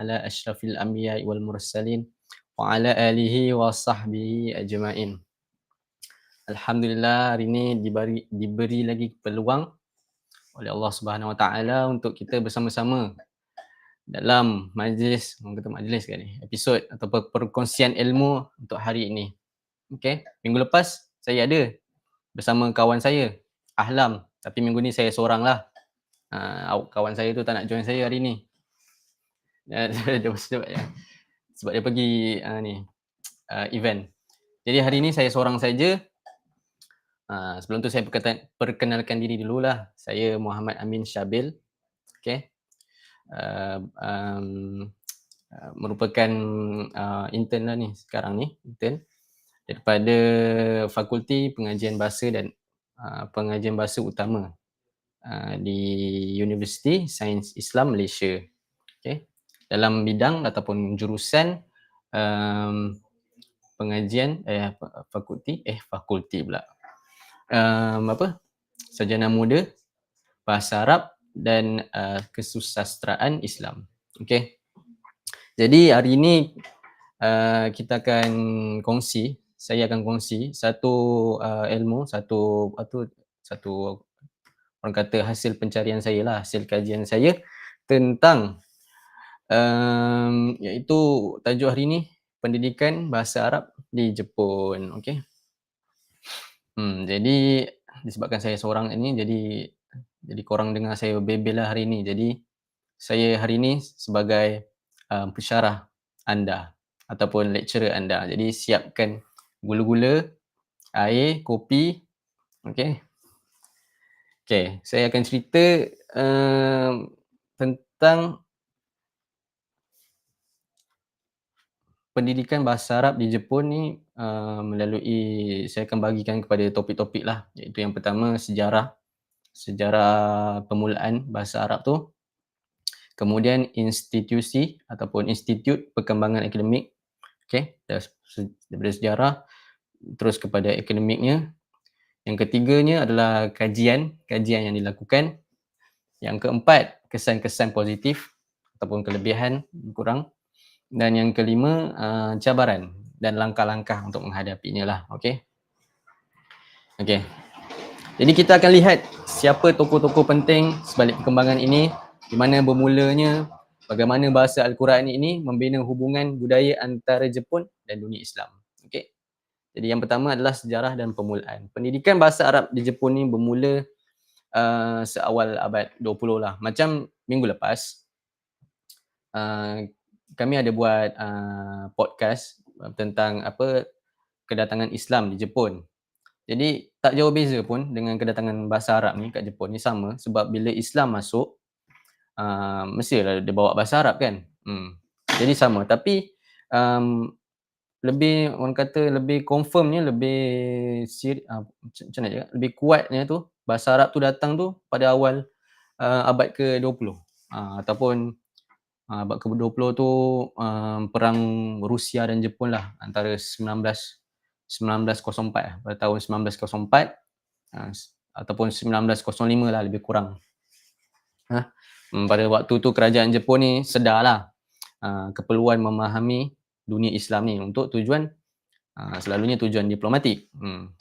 ala ashrafil anbiya wal mursalin wa ala alihi wa sahbihi ajma'in. Alhamdulillah hari ini diberi, diberi lagi peluang oleh Allah Subhanahu Wa Taala untuk kita bersama-sama dalam majlis, orang kata majlis kan ni, episod atau perkongsian ilmu untuk hari ini. Okey, minggu lepas saya ada bersama kawan saya Ahlam tapi minggu ni saya seoranglah. Ah uh, kawan saya tu tak nak join saya hari ni. dia sebab, ya. sebab dia pergi uh, ni uh, event. Jadi hari ni saya seorang saja Uh, sebelum tu saya perkenalkan diri dululah. Saya Muhammad Amin Syabil. Okay. Uh, um, merupakan uh, intern lah ni sekarang ni. Intern. Daripada Fakulti Pengajian Bahasa dan uh, Pengajian Bahasa Utama uh, di Universiti Sains Islam Malaysia. Dalam bidang ataupun jurusan um, pengajian eh fakulti eh fakulti pula um, apa sarjana muda bahasa Arab dan uh, kesusasteraan Islam. Okey. Jadi hari ini uh, kita akan kongsi, saya akan kongsi satu uh, ilmu, satu apa satu orang kata hasil pencarian saya lah, hasil kajian saya tentang um, iaitu tajuk hari ini pendidikan bahasa Arab di Jepun. Okey. Hmm, jadi disebabkan saya seorang ini jadi jadi korang dengar saya bebel lah hari ini. Jadi saya hari ini sebagai um, pensyarah anda ataupun lecturer anda. Jadi siapkan gula-gula, air, kopi. Okey. Okey, saya akan cerita um, tentang pendidikan bahasa Arab di Jepun ni uh, melalui saya akan bagikan kepada topik-topik lah. Iaitu yang pertama sejarah. Sejarah permulaan bahasa Arab tu. Kemudian institusi ataupun institut perkembangan akademik. Okey daripada sejarah terus kepada akademiknya. Yang ketiganya adalah kajian kajian yang dilakukan. Yang keempat kesan-kesan positif ataupun kelebihan kurang dan yang kelima uh, cabaran dan langkah-langkah untuk menghadapinya lah okey? Okey. Jadi kita akan lihat siapa tokoh-tokoh penting sebalik perkembangan ini di mana bermulanya bagaimana bahasa al-Quran ini membina hubungan budaya antara Jepun dan dunia Islam okey? Jadi yang pertama adalah sejarah dan permulaan. Pendidikan bahasa Arab di Jepun ni bermula uh, seawal abad 20 lah macam minggu lepas. Uh, kami ada buat uh, podcast tentang apa kedatangan Islam di Jepun. Jadi tak jauh beza pun dengan kedatangan bahasa Arab ni kat Jepun ni sama sebab bila Islam masuk uh, mestilah dia bawa bahasa Arab kan. Hmm. Jadi sama tapi um, lebih orang kata lebih confirmnya lebih sir, uh, macam mana cakap lebih kuatnya tu bahasa Arab tu datang tu pada awal uh, abad ke-20 uh, ataupun uh, abad ke-20 tu um, perang Rusia dan Jepun lah antara 19 1904 lah, pada tahun 1904 uh, ataupun 1905 lah lebih kurang. Uh, pada waktu tu kerajaan Jepun ni sedarlah uh, keperluan memahami dunia Islam ni untuk tujuan uh, selalunya tujuan diplomatik. Hmm.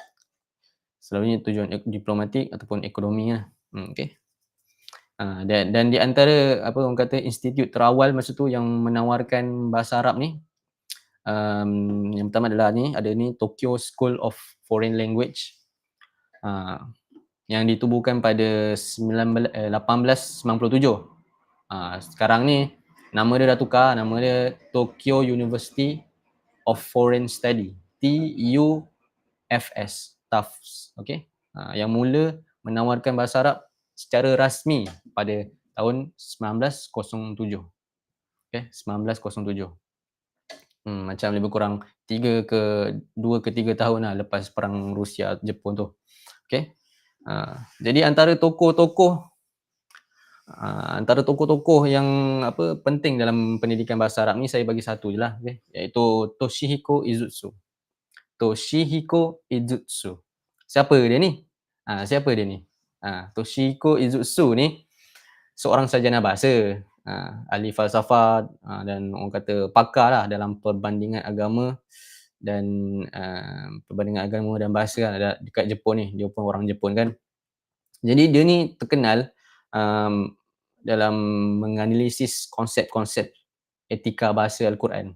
Selalunya tujuan diplomatik ataupun ekonomi lah. Hmm, okay. Uh, dan dan di antara apa orang kata institut terawal masa tu yang menawarkan bahasa Arab ni um, yang pertama adalah ni ada ni Tokyo School of Foreign Language uh, yang ditubuhkan pada 19, eh, 1897. Uh, sekarang ni nama dia dah tukar nama dia Tokyo University of Foreign Study TUFS TUFS okey uh, yang mula menawarkan bahasa Arab secara rasmi pada tahun 1907. Okay, 1907. Hmm, macam lebih kurang 3 ke 2 ke 3 tahun lah lepas perang Rusia Jepun tu. Okay. Uh, jadi antara tokoh-tokoh uh, antara tokoh-tokoh yang apa penting dalam pendidikan bahasa Arab ni saya bagi satu je lah okay? iaitu Toshihiko Izutsu. Toshihiko Izutsu. Siapa dia ni? Uh, siapa dia ni? Ha, Toshiko Izutsu ni seorang sarjana bahasa. uh, ahli falsafah uh, dan orang kata pakar lah dalam perbandingan agama dan uh, perbandingan agama dan bahasa lah dekat Jepun ni. Dia pun orang Jepun kan. Jadi dia ni terkenal um, dalam menganalisis konsep-konsep etika bahasa Al-Quran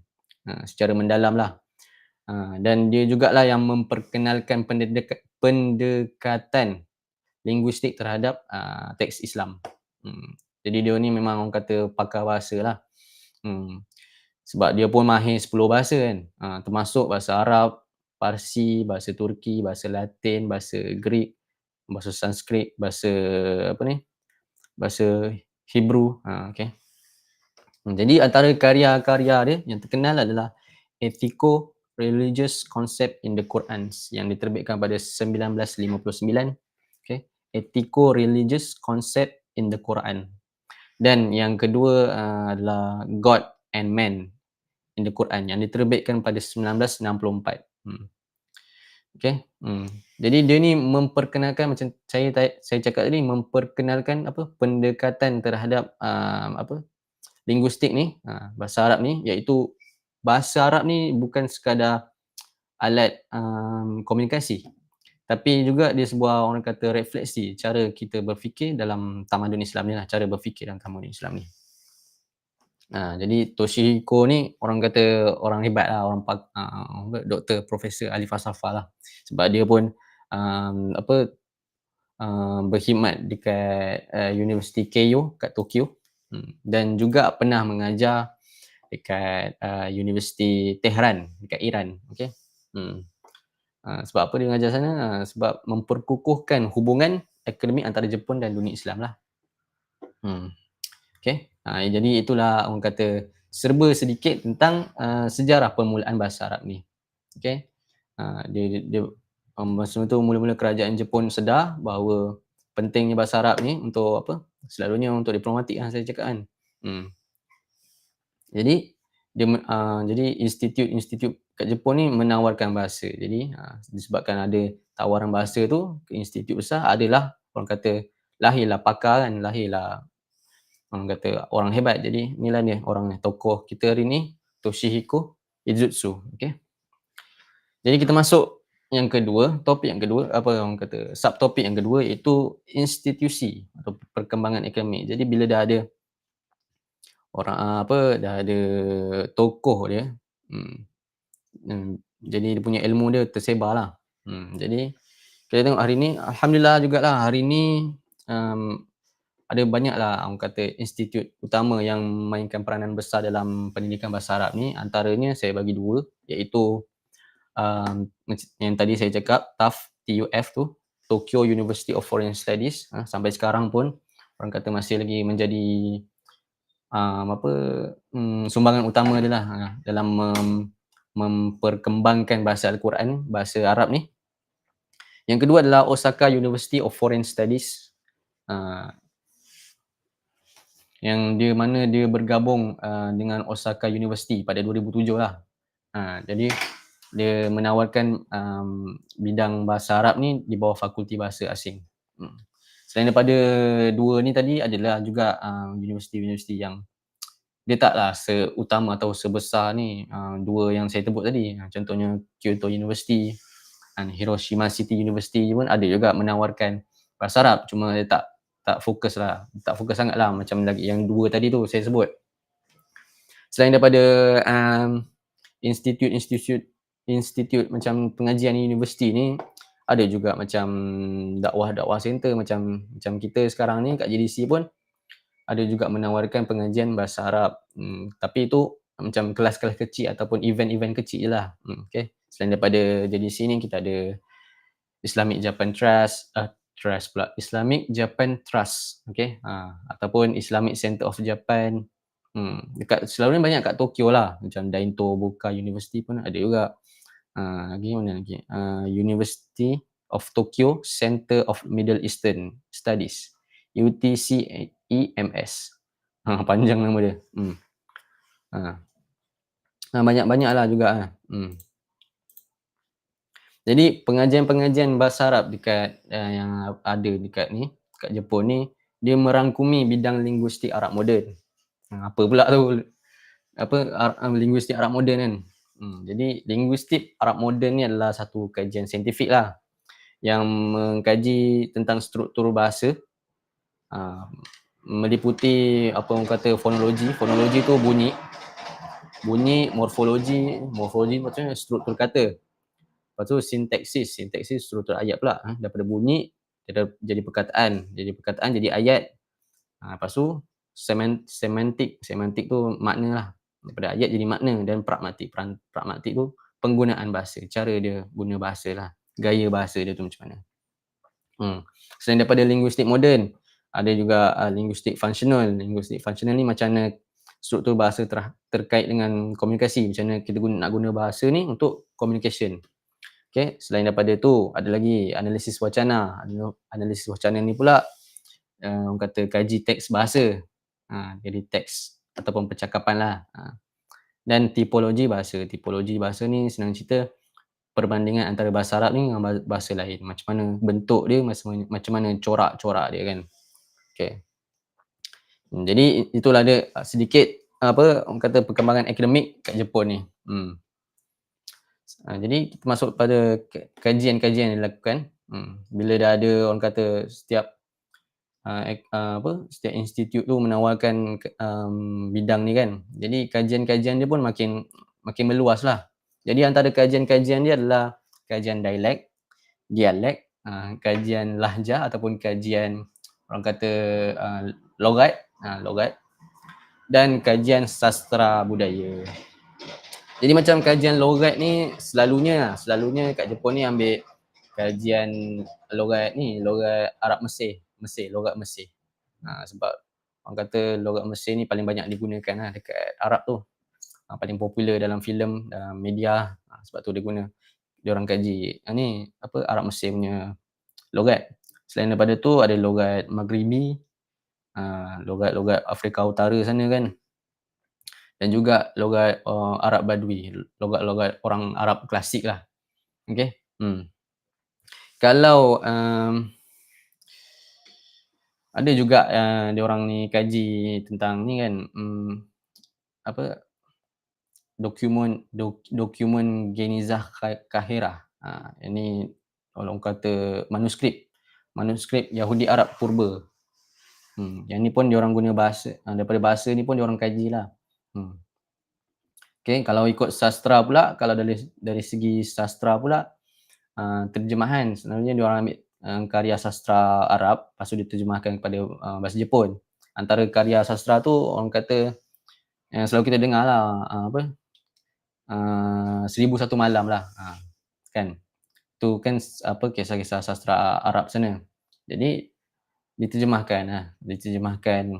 uh, secara mendalam lah. Uh, dan dia jugalah yang memperkenalkan pendek- pendekatan linguistik terhadap uh, teks Islam. Hmm. Jadi dia ni memang orang kata pakar bahasa lah. Hmm. Sebab dia pun mahir 10 bahasa kan. Uh, termasuk bahasa Arab, Parsi, bahasa Turki, bahasa Latin, bahasa Greek, bahasa Sanskrit, bahasa apa ni? Bahasa Hebrew. Uh, okay. Hmm. Jadi antara karya-karya dia yang terkenal adalah Ethico Religious Concept in the Quran yang diterbitkan pada 1959. Okay. Ethico Religious Concept in the Quran. Dan yang kedua uh, adalah God and Man in the Quran yang diterbitkan pada 1964. Hmm. Okay. Hmm. Jadi dia ni memperkenalkan macam saya saya cakap tadi memperkenalkan apa pendekatan terhadap um, apa linguistik ni uh, bahasa Arab ni iaitu bahasa Arab ni bukan sekadar alat um, komunikasi tapi juga dia sebuah orang kata refleksi cara kita berfikir dalam tamadun Islam ni lah cara berfikir dalam tamadun Islam ni ha, jadi Toshihiko ni orang kata orang hebat lah orang uh, doktor profesor ahli falsafah lah sebab dia pun um, apa um, berkhidmat dekat uh, University Keio kat Tokyo hmm. dan juga pernah mengajar dekat uh, University Tehran dekat Iran okay? hmm. Uh, sebab apa dia mengajar sana? Uh, sebab memperkukuhkan hubungan akademik antara Jepun dan dunia Islam lah. Hmm. Okay. Uh, jadi itulah orang kata serba sedikit tentang uh, sejarah permulaan bahasa Arab ni. Okay. Uh, dia, dia um, masa itu mula-mula kerajaan Jepun sedar bahawa pentingnya bahasa Arab ni untuk apa? Selalunya untuk diplomatik lah saya cakap kan. Hmm. Jadi dia uh, jadi institut-institut kat Jepun ni menawarkan bahasa. Jadi uh, disebabkan ada tawaran bahasa tu ke institut besar adalah orang kata lahirlah pakar kan, lahirlah orang kata orang hebat. Jadi inilah dia orang tokoh kita hari ni Toshihiko Izutsu. Okay. Jadi kita masuk yang kedua, topik yang kedua, apa orang kata, subtopik yang kedua iaitu institusi atau perkembangan akademik. Jadi bila dah ada orang apa, dah ada tokoh dia, hmm, Hmm, jadi dia punya ilmu dia tersebar lah. Hmm, jadi kita tengok hari ni, Alhamdulillah jugalah hari ni um, ada banyak lah orang kata institut utama yang mainkan peranan besar dalam pendidikan bahasa Arab ni. Antaranya saya bagi dua iaitu um, yang tadi saya cakap TAF, TUF tu, Tokyo University of Foreign Studies. Ha, sampai sekarang pun orang kata masih lagi menjadi um, apa um, sumbangan utama dia lah ha, dalam um, memperkembangkan bahasa Al-Quran, bahasa Arab ni. Yang kedua adalah Osaka University of Foreign Studies. Uh, yang dia mana dia bergabung uh, dengan Osaka University pada 2007 lah. Uh, jadi dia menawarkan um, bidang bahasa Arab ni di bawah fakulti bahasa asing. Hmm. Selain daripada dua ni tadi adalah juga um, universiti-universiti yang dia taklah seutama atau sebesar ni uh, dua yang saya sebut tadi. Uh, contohnya Kyoto University dan Hiroshima City University pun ada juga menawarkan bahasa Arab. Cuma dia tak tak fokus lah. Tak fokus sangat lah macam lagi yang dua tadi tu saya sebut. Selain daripada um, institut-institut institut macam pengajian universiti ni ada juga macam dakwah-dakwah center macam macam kita sekarang ni kat JDC pun ada juga menawarkan pengajian bahasa Arab. Hmm, tapi itu macam kelas-kelas kecil ataupun event-event kecil je lah. Hmm, okay. Selain daripada jadi sini kita ada Islamic Japan Trust, uh, Trust pula, Islamic Japan Trust, okay. Uh, ataupun Islamic Center of Japan. Hmm, dekat selalu ni banyak kat Tokyo lah. Macam Dainto Buka University pun ada juga. Uh, lagi mana lagi? Uh, University of Tokyo Center of Middle Eastern Studies. UTC EMS. Ha, panjang nama dia. Hmm. Ha. ha banyak-banyak lah juga. Ha. Hmm. Jadi pengajian-pengajian bahasa Arab dekat uh, yang ada dekat ni, dekat Jepun ni, dia merangkumi bidang linguistik Arab moden. apa pula tu apa uh, linguistik Arab moden kan. Hmm, jadi linguistik Arab moden ni adalah satu kajian saintifik lah yang mengkaji tentang struktur bahasa uh, meliputi apa orang kata fonologi. Fonologi tu bunyi. Bunyi, morfologi, morfologi maksudnya struktur kata. Lepas tu sintaksis, sintaksis struktur ayat pula. Ha? Daripada bunyi jadi perkataan, jadi perkataan jadi ayat. Ha, lepas tu semantik, semantik tu makna lah. Daripada ayat jadi makna dan pragmatik. Pragmatik tu penggunaan bahasa, cara dia guna bahasa lah. Gaya bahasa dia tu macam mana. Hmm. Selain daripada linguistik moden, ada juga uh, linguistik functional. Linguistik functional ni macam mana struktur bahasa ter- terkait dengan komunikasi. Macam mana kita guna, nak guna bahasa ni untuk communication. Okay, selain daripada tu ada lagi analisis wacana. Analisis wacana ni pula uh, orang kata kaji teks bahasa. Ha, jadi teks ataupun percakapan lah. Ha. Dan tipologi bahasa. Tipologi bahasa ni senang cerita perbandingan antara bahasa Arab ni dengan bahasa lain. Macam mana bentuk dia, macam mana corak-corak dia kan. Okay. Jadi itulah ada sedikit apa orang kata perkembangan akademik kat Jepun ni. Hmm. Ha, jadi kita masuk pada kajian-kajian yang dilakukan. Hmm. Bila dah ada orang kata setiap uh, apa setiap institut tu menawarkan um, bidang ni kan. Jadi kajian-kajian dia pun makin makin meluas lah. Jadi antara kajian-kajian dia adalah kajian dialek, dialek, uh, kajian lahjah ataupun kajian orang kata uh, logat, uh, logat dan kajian sastra budaya. Jadi macam kajian logat ni selalunya selalunya kat Jepun ni ambil kajian logat ni, logat Arab Mesir, Mesir, logat Mesir. Ha, sebab orang kata logat Mesir ni paling banyak digunakan lah dekat Arab tu. Ha, paling popular dalam filem, dalam media. Ha, sebab tu dia guna. Dia orang kaji ha, ni apa Arab Mesir punya logat. Selain daripada tu ada logat Maghribi, ha, logat-logat Afrika Utara sana kan dan juga logat uh, Arab Badui, logat-logat orang Arab klasik lah. Okay. Hmm. Kalau um, ada juga uh, dia orang ni kaji tentang ni kan um, apa dokumen dok, dokumen Genizah Kahira. Ha, ini orang kata manuskrip manuskrip Yahudi Arab purba. Hmm, yang ni pun dia orang guna bahasa uh, daripada bahasa ni pun dia orang kaji lah. Hmm. Okay, kalau ikut sastra pula, kalau dari dari segi sastra pula, uh, terjemahan sebenarnya dia orang ambil uh, karya sastra Arab, lepas tu diterjemahkan kepada uh, bahasa Jepun. Antara karya sastra tu orang kata yang selalu kita dengar lah, uh, apa, uh, Seribu Satu Malam lah, uh, kan. Tu kan apa kisah-kisah sastra Arab sana. Jadi diterjemahkan, uh, diterjemahkan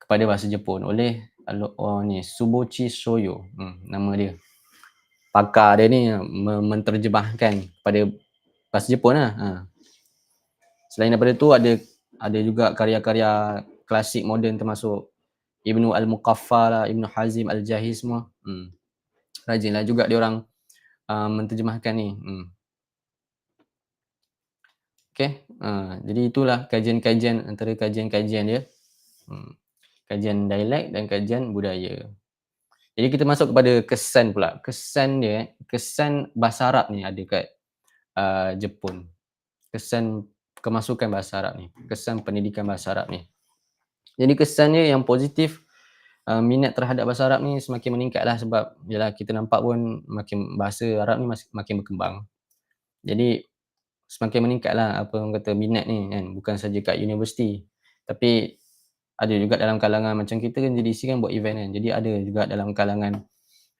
kepada bahasa Jepun oleh oh ni Subochi Shoyo hmm, nama dia pakar dia ni menterjemahkan pada bahasa Jepun lah ha. selain daripada tu ada ada juga karya-karya klasik moden termasuk Ibnu Al-Muqaffa lah, Ibnu Hazim Al-Jahiz semua hmm. rajin lah juga dia orang uh, menterjemahkan ni hmm. Okay, uh, jadi itulah kajian-kajian antara kajian-kajian dia. Hmm kajian dialek dan kajian budaya. Jadi kita masuk kepada kesan pula. Kesan dia, kesan bahasa Arab ni ada kat uh, Jepun. Kesan kemasukan bahasa Arab ni. Kesan pendidikan bahasa Arab ni. Jadi kesannya yang positif, uh, minat terhadap bahasa Arab ni semakin meningkat lah sebab yalah, kita nampak pun makin bahasa Arab ni makin berkembang. Jadi semakin meningkat lah apa orang kata minat ni kan. Bukan saja kat universiti. Tapi ada juga dalam kalangan macam kita kan JDC kan buat event kan. Jadi ada juga dalam kalangan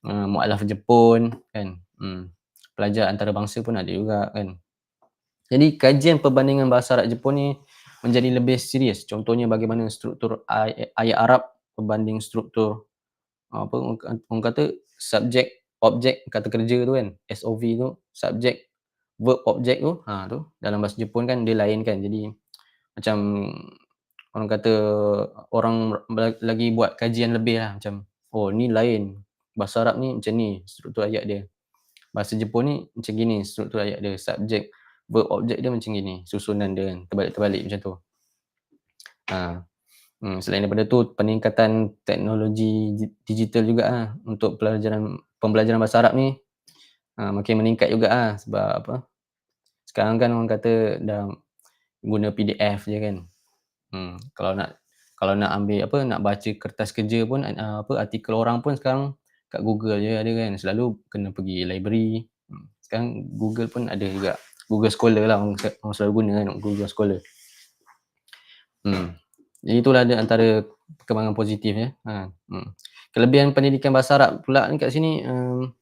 uh, mualaf Jepun kan. Hmm. Pelajar antarabangsa pun ada juga kan. Jadi kajian perbandingan bahasa Arab Jepun ni menjadi lebih serius. Contohnya bagaimana struktur ay- ayat Arab berbanding struktur apa orang kata subjek objek kata kerja tu kan SOV tu subjek verb objek tu ha tu dalam bahasa Jepun kan dia lain kan. Jadi macam orang kata orang lagi buat kajian lebih lah macam oh ni lain. Bahasa Arab ni macam ni struktur ayat dia. Bahasa Jepun ni macam gini struktur ayat dia. Subjek verb objek dia macam gini susunan dia kan terbalik-terbalik macam tu. Ha. Hmm, selain daripada tu peningkatan teknologi digital juga lah untuk pelajaran pembelajaran bahasa Arab ni uh, makin meningkat juga lah sebab apa sekarang kan orang kata dah guna PDF je kan. Hmm, kalau nak kalau nak ambil apa nak baca kertas kerja pun uh, apa artikel orang pun sekarang kat Google je ada kan. Selalu kena pergi library. Hmm, sekarang Google pun ada juga. Google Scholar lah orang, orang selalu guna kan Google Scholar. Hmm. Jadi itulah ada antara perkembangan positif ya. Ha. Hmm. Kelebihan pendidikan bahasa Arab pula ni kat sini um,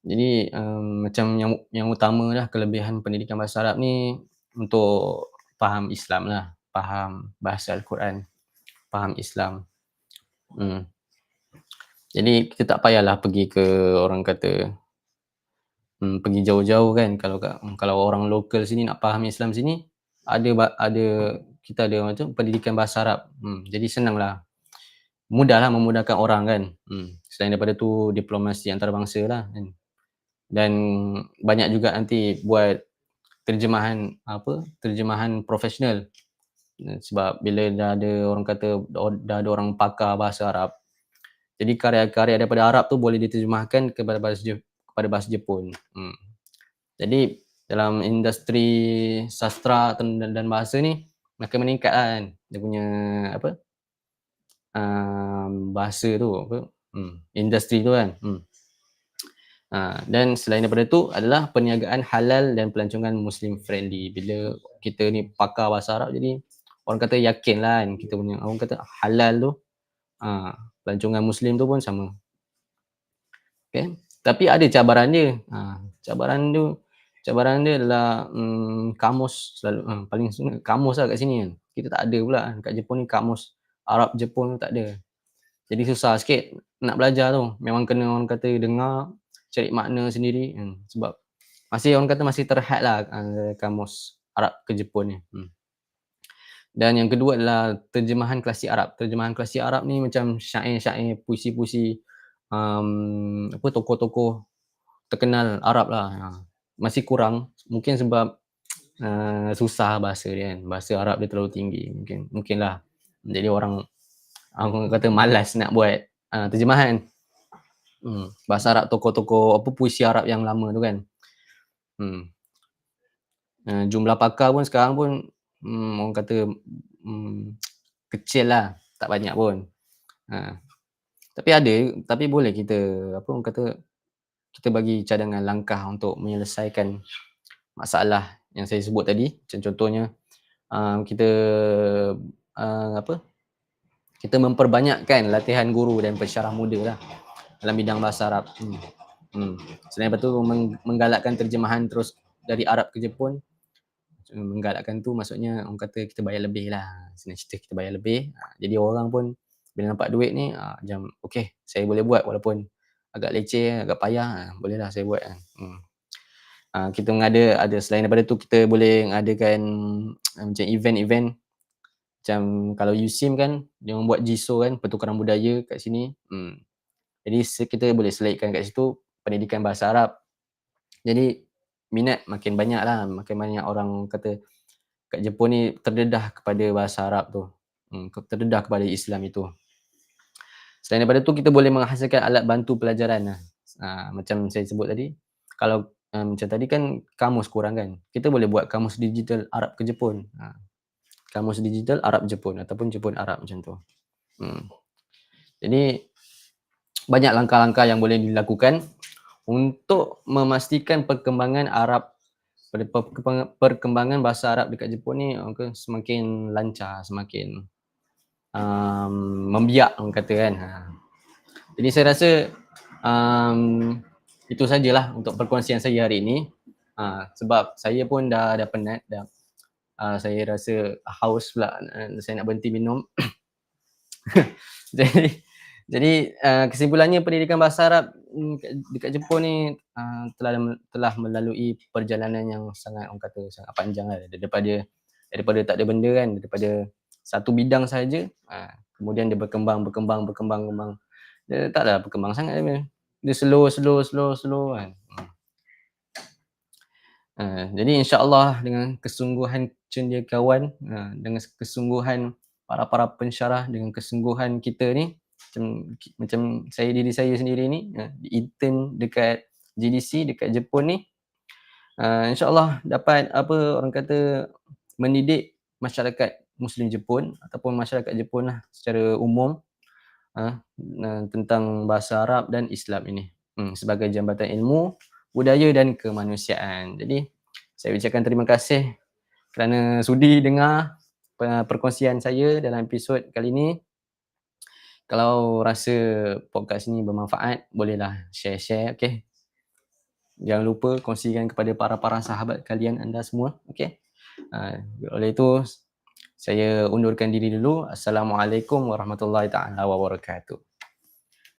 jadi um, macam yang yang utama lah kelebihan pendidikan bahasa Arab ni untuk faham Islam lah, faham bahasa Al-Quran, faham Islam. Hmm. Jadi kita tak payahlah pergi ke orang kata hmm, pergi jauh-jauh kan kalau kalau orang lokal sini nak faham Islam sini ada ada kita ada macam pendidikan bahasa Arab. Hmm, jadi senanglah. Mudahlah memudahkan orang kan. Hmm, selain daripada tu diplomasi antarabangsa lah kan. Dan banyak juga nanti buat terjemahan apa? Terjemahan profesional. Sebab bila dah ada orang kata dah ada orang pakar bahasa Arab. Jadi karya-karya daripada Arab tu boleh diterjemahkan kepada bahasa kepada bahasa Jepun. Hmm. Jadi dalam industri sastra dan, dan bahasa ni makin meningkat lah kan dia punya apa um, bahasa tu apa hmm, industri tu kan hmm. Ha, dan selain daripada tu adalah perniagaan halal dan pelancongan muslim friendly bila kita ni pakar bahasa Arab jadi orang kata yakin lah kan kita punya orang kata halal tu ha, pelancongan muslim tu pun sama okay. tapi ada cabaran dia ha, cabaran tu cabaran dia adalah um, kamus selalu um, paling kamus lah kat sini kan. Kita tak ada pula kan. kat Jepun ni kamus Arab Jepun tu tak ada. Jadi susah sikit nak belajar tu. Memang kena orang kata dengar cari makna sendiri kan. sebab masih orang kata masih terhad lah uh, kamus Arab ke Jepun ni. Hmm. Dan yang kedua adalah terjemahan klasik Arab. Terjemahan klasik Arab ni macam syair-syair, puisi-puisi um, apa tokoh-tokoh terkenal Arab lah. Ha masih kurang mungkin sebab uh, susah bahasa dia kan bahasa Arab dia terlalu tinggi mungkin mungkinlah jadi orang aku kata malas nak buat uh, terjemahan hmm. bahasa Arab tokoh-tokoh apa puisi Arab yang lama tu kan hmm. uh, jumlah pakar pun sekarang pun hmm, orang kata hmm, kecil lah tak banyak pun uh. tapi ada tapi boleh kita apa orang kata kita bagi cadangan langkah untuk menyelesaikan masalah yang saya sebut tadi macam contohnya uh, kita uh, apa kita memperbanyakkan latihan guru dan pensyarah muda lah dalam bidang bahasa Arab. Hmm. Hmm. Selain itu menggalakkan terjemahan terus dari Arab ke Jepun. Menggalakkan tu maksudnya orang kata kita bayar lebih lah. Senang cerita kita bayar lebih. Ha, jadi orang pun bila nampak duit ni ha, macam okay saya boleh buat walaupun agak leceh, agak payah, ah, bolehlah saya buat. Hmm. Kita mengada ada selain daripada tu kita boleh mengadakan macam event-event macam kalau USIM kan dia membuat JISO kan pertukaran budaya kat sini. Hmm. Jadi kita boleh selitkan kat situ pendidikan bahasa Arab. Jadi minat makin banyak lah, makin banyak orang kata kat Jepun ni terdedah kepada bahasa Arab tu. Hmm, terdedah kepada Islam itu. Selain daripada tu kita boleh menghasilkan alat bantu pelajaran lah. Ha, macam saya sebut tadi. Kalau um, macam tadi kan kamus kurang kan. Kita boleh buat kamus digital Arab ke Jepun. Ha. Kamus digital Arab Jepun ataupun Jepun Arab macam tu. Hmm. Jadi banyak langkah-langkah yang boleh dilakukan untuk memastikan perkembangan Arab perkembangan bahasa Arab dekat Jepun ni okay, semakin lancar, semakin um, membiak orang kata kan. Ha. Jadi saya rasa um, itu sajalah untuk perkongsian saya hari ini. Ha, sebab saya pun dah dah penat dah. Uh, saya rasa haus pula uh, saya nak berhenti minum. jadi jadi uh, kesimpulannya pendidikan bahasa Arab mm, dekat Jepun ni uh, telah telah melalui perjalanan yang sangat orang kata sangat panjang lah. Daripada daripada tak ada benda kan daripada satu bidang saja ha, kemudian dia berkembang berkembang berkembang berkembang. Dia taklah berkembang sangat dia dia slow slow slow slow kan. Ha, jadi insyaallah dengan kesungguhan cendekiawan ha, dengan kesungguhan para-para pensyarah dengan kesungguhan kita ni macam macam saya diri saya sendiri ni uh, intern dekat GDC dekat Jepun ni uh, insyaallah dapat apa orang kata mendidik masyarakat muslim Jepun ataupun masyarakat Jepun lah secara umum uh, tentang bahasa Arab dan Islam ini hmm, sebagai jambatan ilmu budaya dan kemanusiaan. Jadi saya ucapkan terima kasih kerana sudi dengar perkongsian saya dalam episod kali ini. Kalau rasa podcast ini bermanfaat, bolehlah share-share, okay? Jangan lupa kongsikan kepada para-para sahabat kalian anda semua, okay? Uh, oleh itu, saya undurkan diri dulu. Assalamualaikum warahmatullahi taala wabarakatuh.